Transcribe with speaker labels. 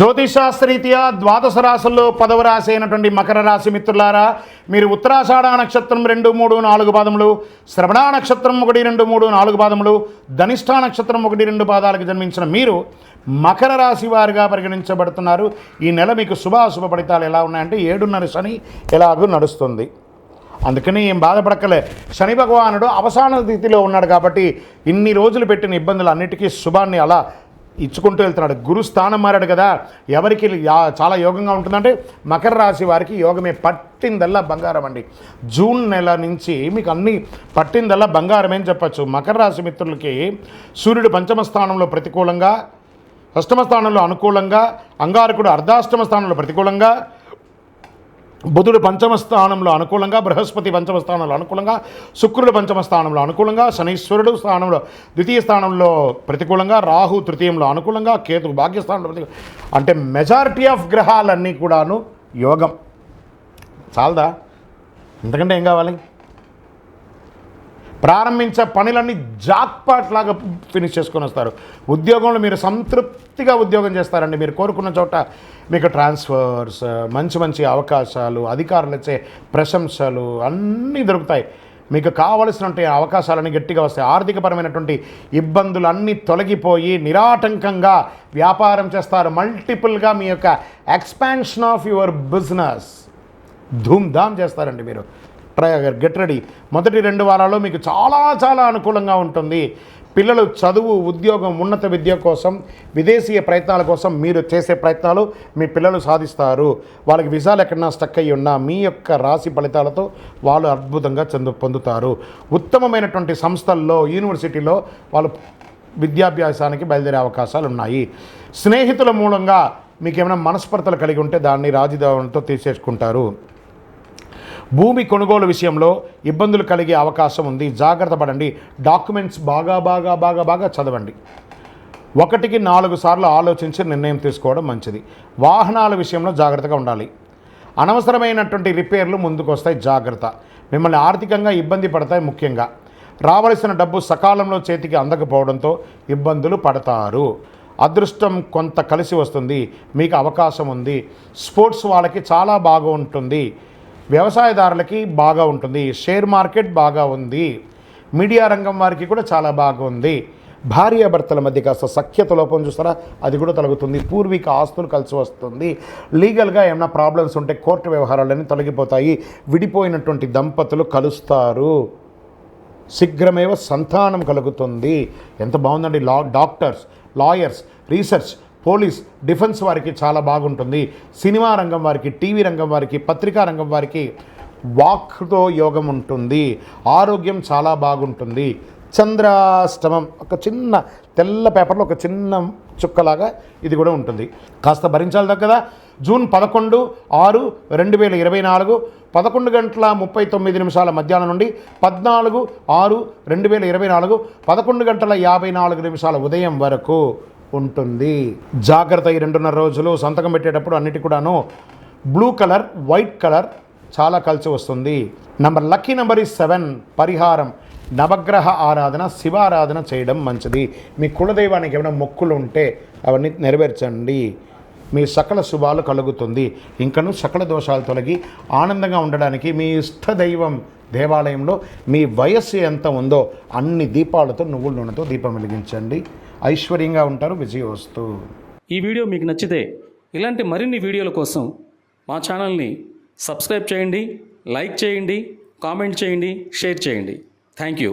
Speaker 1: జ్యోతిషాస్త్రీత్యా ద్వాదశ రాశుల్లో పదవ రాశి అయినటువంటి మకర రాశి మిత్రులారా మీరు ఉత్తరాషాఢ నక్షత్రం రెండు మూడు నాలుగు పాదములు శ్రవణ నక్షత్రం ఒకటి రెండు మూడు నాలుగు పాదములు ధనిష్ఠా నక్షత్రం ఒకటి రెండు పాదాలకు జన్మించిన మీరు మకర రాశి వారిగా పరిగణించబడుతున్నారు. ఈ నెల మీకు శుభాశుభ ఫలితాలు ఎలా ఉన్నాయంటే ఏడున్నర శని ఎలాగూ నడుస్తుంది. అందుకని ఏం బాధపడక్కలే. శని భగవానుడు అవసాన స్థితిలో ఉన్నాడు కాబట్టి ఇన్ని రోజులు పెట్టిన ఇబ్బందులు అన్నిటికీ శుభాన్ని అలా ఇచ్చుకుంటూ వెళ్తున్నాడు. గురు స్థానం మారాడు కదా. ఎవరికి చాలా యోగంగా ఉంటుందంటే మకర రాశి వారికి యోగమే పట్టిందల్లా బంగారం అండి. జూన్ నెల నుంచి మీకు అన్ని పట్టిందల్లా బంగారమే అని చెప్పచ్చు. మకర రాశి మిత్రులకి సూర్యుడు పంచమ స్థానంలో ప్రతికూలంగా అష్టమ స్థానంలో అనుకూలంగా అంగారకుడు అర్ధాష్టమ స్థానంలో ప్రతికూలంగా బుధుడు పంచమ స్థానంలో అనుకూలంగా బృహస్పతి పంచమ స్థానంలో అనుకూలంగా శుక్రుడు పంచమ స్థానంలో అనుకూలంగా శనీశ్వరుడు స్థానంలో ద్వితీయ స్థానంలో ప్రతికూలంగా రాహు తృతీయంలో అనుకూలంగా కేతు భాగ్యస్థానంలో ప్రతికూలంగా. అంటే మెజారిటీ ఆఫ్ గ్రహాలన్నీ కూడాను యోగం. చాలదా? ఇంతకంటే ఏం కావాలి? ప్రారంభించే పనులన్నీ జాక్పాట్ లాగా ఫినిష్ చేసుకొని వస్తారు. ఉద్యోగంలో మీరు సంతృప్తిగా ఉద్యోగం చేస్తారండి. మీరు కోరుకున్న చోట మీకు ట్రాన్స్ఫర్స్ మంచి మంచి అవకాశాలు అధికారులు ఇచ్చే ప్రశంసలు అన్నీ దొరుకుతాయి. మీకు కావలసినటువంటి అవకాశాలన్నీ గట్టిగా వస్తాయి. ఆర్థికపరమైనటువంటి ఇబ్బందులు అన్నీ తొలగిపోయి నిరాటంకంగా వ్యాపారం చేస్తారు. మల్టిపుల్గా మీ యొక్క ఎక్స్పాన్షన్ ఆఫ్ యువర్ బిజినెస్ ధూమ్ధామ్ చేస్తారండి మీరు. గెట్ రెడీ మొదటి రెండు వారాల్లో మీకు చాలా చాలా అనుకూలంగా ఉంటుంది. పిల్లలు చదువు ఉద్యోగం ఉన్నత విద్య కోసం విదేశీయ ప్రయత్నాల కోసం మీరు చేసే ప్రయత్నాలు మీ పిల్లలు సాధిస్తారు. వాళ్ళకి విజాలు ఎక్కడన్నా స్టక్ అయ్యి ఉన్నా మీ యొక్క రాశి ఫలితాలతో వాళ్ళు అద్భుతంగా చెందు పొందుతారు. ఉత్తమమైనటువంటి సంస్థల్లో యూనివర్సిటీలో వాళ్ళు విద్యాభ్యాసానికి బయలుదేరే అవకాశాలు ఉన్నాయి. స్నేహితుల మూలంగా మీకు ఏమైనా మనస్పర్ధలు కలిగి ఉంటే దాన్ని రాజీదావులతో తీసేసుకుంటారు భూమి కొనుగోలు విషయంలో ఇబ్బందులు కలిగే అవకాశం ఉంది. జాగ్రత్త పడండి. డాక్యుమెంట్స్ బాగా బాగా బాగా బాగా చదవండి. ఒకటికి నాలుగు సార్లు ఆలోచించి నిర్ణయం తీసుకోవడం మంచిది. వాహనాల విషయంలో జాగ్రత్తగా ఉండాలి. అనవసరమైనటువంటి రిపేర్లు ముందుకు వస్తాయి జాగ్రత్త. మిమ్మల్ని ఆర్థికంగా ఇబ్బంది పడతాయి ముఖ్యంగా. రావలసిన డబ్బు సకాలంలో చేతికి అందకపోవడంతో ఇబ్బందులు పడతారు. అదృష్టం కొంత కలిసి వస్తుంది. మీకు అవకాశం ఉంది. స్పోర్ట్స్ వాళ్ళకి చాలా బాగుంటుంది. వ్యవసాయదారులకి బాగా ఉంటుంది. షేర్ మార్కెట్ బాగా ఉంది. మీడియా రంగం వారికి కూడా చాలా బాగా ఉంది. భార్యాభర్తల మధ్య కాస్త సఖ్యత లోపం చూస్తారా? అది కూడా తొలగుతుంది. పూర్వీక ఆస్తులు కలిసి వస్తుంది. లీగల్గా ఏమైనా ప్రాబ్లమ్స్ ఉంటే కోర్టు వ్యవహారాలన్నీ తొలగిపోతాయి. విడిపోయినటువంటి దంపతులు కలుస్తారు. శీఘ్రమేవ సంతానం కలుగుతుంది. ఎంత బాగుందండి. Law doctors lawyers research police defence వారికి చాలా బాగుంటుంది. సినిమా రంగం వారికి టీవీ రంగం వారికి పత్రికా రంగం వారికి వాక్తో యోగం ఉంటుంది. ఆరోగ్యం చాలా బాగుంటుంది. చంద్రాష్టమం ఒక చిన్న తెల్ల పేపర్లో ఒక చిన్న చుక్కలాగా ఇది కూడా ఉంటుంది. కాస్త భరించాలి కదా. జూన్ పదకొండు ఆరు రెండు వేల ఇరవై నాలుగు పదకొండు గంటల ముప్పై తొమ్మిది నిమిషాల మధ్యాహ్నం నుండి పద్నాలుగు ఆరు రెండు వేల ఇరవై నాలుగు పదకొండు గంటల యాభై నాలుగు నిమిషాల ఉదయం వరకు ఉంటుంది. జాగ్రత్త ఈ రెండున్నర రోజులు సంతకం పెట్టేటప్పుడు అన్నిటి కూడాను బ్లూ కలర్ వైట్ కలర్ చాలా కలిసి వస్తుంది. నంబర్ లక్కీ నెంబర్ ఈ సెవెన్ పరిహారం. నవగ్రహ ఆరాధన శివారాధన చేయడం మంచిది. మీ కులదైవానికి ఏమైనా మొక్కులు ఉంటే అవన్నీ నెరవేర్చండి. మీ సకల శుభాలు కలుగుతుంది. ఇంకను సకల దోషాలు తొలగి ఆనందంగా ఉండడానికి మీ ఇష్ట దైవం దేవాలయంలో మీ వయస్సు ఎంత ఉందో అన్ని దీపాలతో నువ్వుల నూనెతో దీపం వెలిగించండి. ఐశ్వర్యంగా ఉంటారు విజయవస్తు
Speaker 2: ఈ వీడియో మీకు నచ్చితే ఇలాంటి మరిన్ని వీడియోల కోసం మా ఛానల్ని సబ్స్క్రైబ్ చేయండి లైక్ చేయండి కామెంట్ చేయండి షేర్ చేయండి. Thank you.